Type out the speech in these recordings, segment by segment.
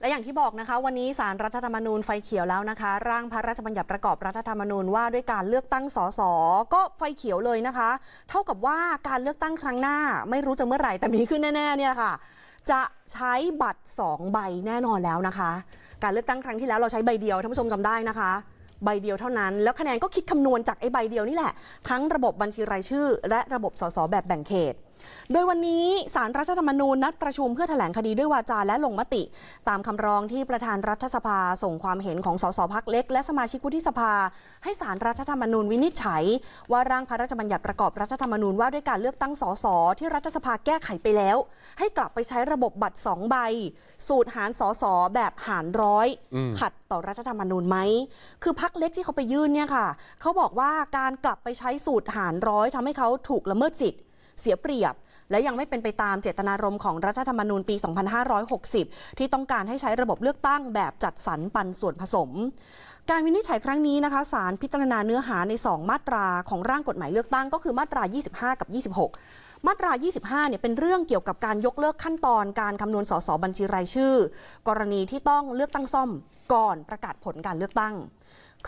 และอย่างที่บอกนะคะ วันนี้สารรัฐธรรมนูญไฟเขียวแล้วนะคะ ร่างพระราชบัญญัติประกอบรัฐธรรมนูญว่าด้วยการเลือกตั้งสสก็ไฟเขียวเลยนะคะ เท่ากับว่าการเลือกตั้งครั้งหน้า ไม่รู้จะเมื่อไหร่แต่มีขึ้นแน่ๆเนี่ยค่ะ จะใช้บัตร 2 ใบแน่นอนแล้วนะคะ การเลือกตั้งครั้งที่แล้วเราใช้ใบเดียวท่านผู้ชมจำได้นะคะใบเดียวเท่านั้น แล้วคะแนนก็คิดคำนวณจากไอ้ใบเดียวนี่แหละ ทั้งระบบบัญชีรายชื่อ และระบบสสแบบแบ่งเขต โดยวันนี้สารรัฐธรรมนูญนัดประชุมเพื่อแถลงคดีด้วยวาจาและลงมติ ตามคำร้องที่ประธานรัฐสภาส่งความเห็นของสสพักเล็ก และสมาชิกวุฒิสภา ให้สารรัฐธรรมนูญวินิจฉัย ว่าร่างพระราชบัญญัติประกอบรัฐธรรมนูญว่าด้วยการเลือกตั้งสสที่รัฐสภาแก้ไขไปแล้ว ให้กลับไปใช้ระบบบัตรสองใบ สูตรหารสสแบบหารร้อยอืมขัดต่อรัฐธรรมนูญไหมคือพักเล็กที่เขาไปยื่นเนี่ยค่ะ เขาบอกว่าการกลับไปใช้สูตรหารร้อยทำให้เขาถูกละเมิดสิทธิ์ เสียเปรียบ และยังไม่เป็นไปตามเจตนารมณ์ของรัฐธรรมนูญปี 2560 ที่ต้องการให้ใช้ระบบเลือกตั้งแบบจัดสรรปันส่วนผสม การวินิจฉัยครั้งนี้นะคะศาลพิจารณาเนื้อหาใน 2 มาตราของร่างกฎหมายเลือกตั้งก็คือมาตรา 25 กับ 26มาตรา 25 เนี่ย เป็นเรื่องเกี่ยวกับการยกเลิกขั้นตอนการคำนวณสสบัญชีรายชื่อ กรณีที่ต้องเลือกตั้งซ่อมก่อนประกาศผลการเลือกตั้ง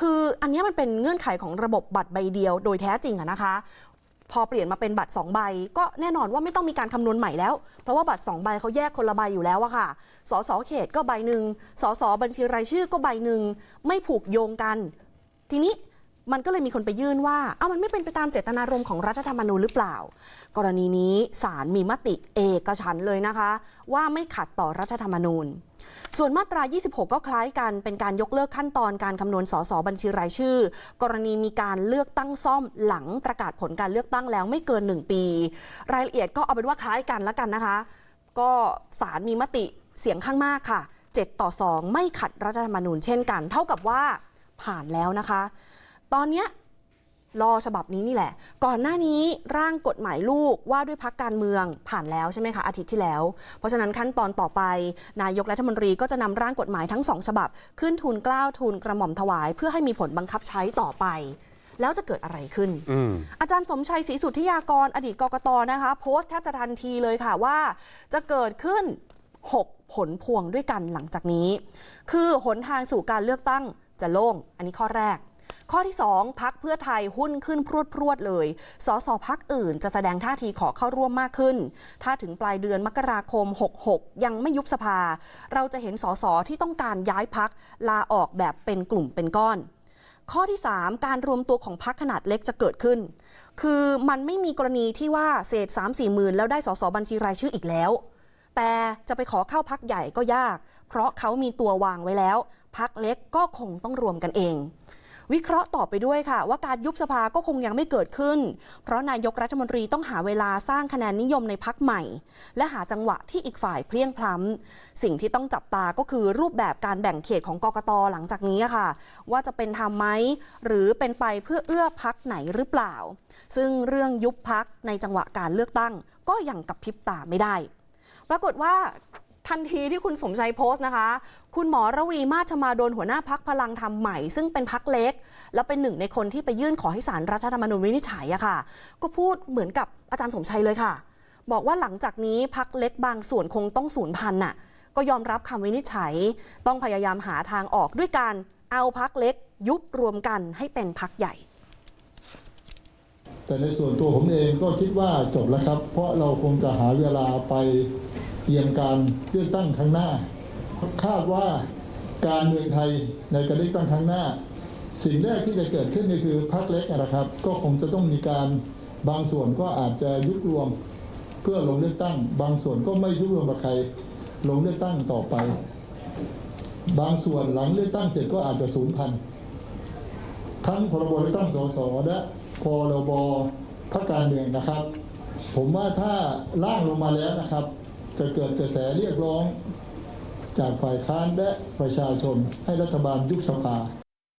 คืออันนี้มันเป็นเงื่อนไขของระบบบัตรใบเดียวโดยแท้จริงอะนะคะ พอเปลี่ยนมาเป็นบัตร2ใบ ก็แน่นอนว่าไม่ต้องมีการคำนวณใหม่แล้ว เพราะว่าบัตร2ใบเขาแยกคนละใบอยู่แล้วอะค่ะ สสเขตก็ใบหนึ่งสสบัญชีรายชื่อก็ใบหนึ่งไม่ผูกโยงกัน ทีนี้มันก็เลยมีคนไปยื่นว่า เอ้ามันไม่เป็นไปตามเจตนารมณ์ของรัฐธรรมนูญหรือเปล่า กรณีนี้ศาลมีมติเอกฉันเลยนะคะ ว่าไม่ขัดต่อรัฐธรรมนูญ ส่วนมาตรา 26 ก็คล้ายกันเป็นการยกเลิกขั้นตอนการคำนวณสสบัญชีรายชื่อ กรณีมีการเลือกตั้งซ่อมหลังประกาศผลการเลือกตั้งแล้วไม่เกิน 1 ปี รายละเอียดก็เอาเป็นว่าคล้ายกันแล้วกันนะคะ ก็ศาลมีมติเสียงข้างมากค่ะ 7 ต่อ 2 ไม่ขัดรัฐธรรมนูญเช่นกัน เท่ากับว่าผ่านแล้วนะคะ ตอนนี้ รอฉบับนี้นี่แหละ ก่อนหน้านี้ร่างกฎหมายลูกว่าด้วยพักการเมืองผ่านแล้วใช่ไหมคะอาทิตย์ที่แล้ว เพราะฉะนั้นขั้นตอนต่อไป นายกรัฐมนตรีก็จะนำร่างกฎหมายทั้งสองฉบับ ขึ้นทูลเกล้าวทูลกระหม่อมถวาย เพื่อให้มีผลบังคับใช้ต่อไป แล้วจะเกิดอะไรขึ้นออาจารย์สมชัยศรีสุทธิยากรอดีตกกตนะคะ โพสต์แทบจะทันทีเลยค่ะว่า จะเกิดขึ้น 6 ผลพวงด้วยกันหลังจากนี้ คือหนทางสู่การเลือกตั้งจะโล่ง อันนี้ข้อแรก ข้อที่ 2 พักเพื่อไทยหุ้นขึ้นพรวดพรวดๆเลย สสพักอื่นจะแสดงท่าทีขอเข้าร่วมมากขึ้น ถ้าถึงปลายเดือนมกราคม 66 ยังไม่ยุบสภา เราจะเห็นสสที่ต้องการย้ายพักลาออกแบบเป็นกลุ่มเป็นก้อน ข้อที่ 3 การรวมตัวของพักขนาดเล็กจะเกิดขึ้น คือมันไม่มีกรณีที่ว่าเศษ 3 4หมื่นแล้วได้สสบัญชีรายชื่ออีกแล้ว แต่จะไปขอเข้าพักใหญ่ก็ยาก เพราะเขามีตัววางไว้แล้ว พักเล็กก็คงต้องรวมกันเอง วิเคราะห์ต่อไปด้วยค่ะ ว่าการยุบสภาก็คงยังไม่เกิดขึ้น เพราะนายกรัฐมนตรีต้องหาเวลาสร้างคะแนนนิยมในพักใหม่ และหาจังหวะที่อีกฝ่ายเพลียงพล้ำสิ่งที่ต้องจับตาก็คือรูปแบบการแบ่งเขตของกกตหลังจากนี้ค่ะ ว่าจะเป็นธรรมไหมหรือเป็นไปเพื่อเอื้อพักไหนหรือเปล่า ซึ่งเรื่องยุบพักในจังหวะการเลือกตั้ง ก็ยังกับพริบตาไม่ได้ ปรากฏว่า ทันทีที่คุณสมชัยโพสต์นะคะ คุณหมอระวีมาชมาโดนหัวหน้าพักพลังธรรมใหม่ ซึ่งเป็นพักเล็ก แล้วเป็นหนึ่งในคนที่ไปยื่นขอให้สารรัฐธรรมนูญวินิจฉัยอะค่ะ ก็พูดเหมือนกับอาจารย์สมชัยเลยค่ะ บอกว่าหลังจากนี้พักเล็กบางส่วนคงต้องสูญพันธุ์น่ะก็ยอมรับคำวินิจฉัย ต้องพยายามหาทางออกด้วยการเอาพักเล็ก ยุบรวมกันให้เป็นพักใหญ่ แต่ในส่วนตัวผมเองก็คิดว่าจบแล้วครับ เพราะเราคงจะหาเวลาไป รียมการเลือกตั้งครั้งหน้า คาดว่าการเมืองไทยในการเลือกตั้งครั้งหน้า สิ่งแรกที่จะเกิดขึ้นก็คือพรรคเล็กนะครับ ก็คงจะต้องมีการบางส่วนก็อาจจะยุบรวมเพื่อลงเลือกตั้ง บางส่วนก็ไม่ยุบรวมกับใครลงเลือกตั้งต่อไป บางส่วนหลังเลือกตั้งเสร็จก็อาจจะสูญพันธุ์ทั้งพรบเลือกตั้งสสและพรบพรรคการเมืองนะครับ ผมว่าถ้าร่างลงมาแล้วนะครับ จะเกิดกระแสเรียกร้องจากฝ่ายค้านและประชาชนให้รัฐบาลยุบสภา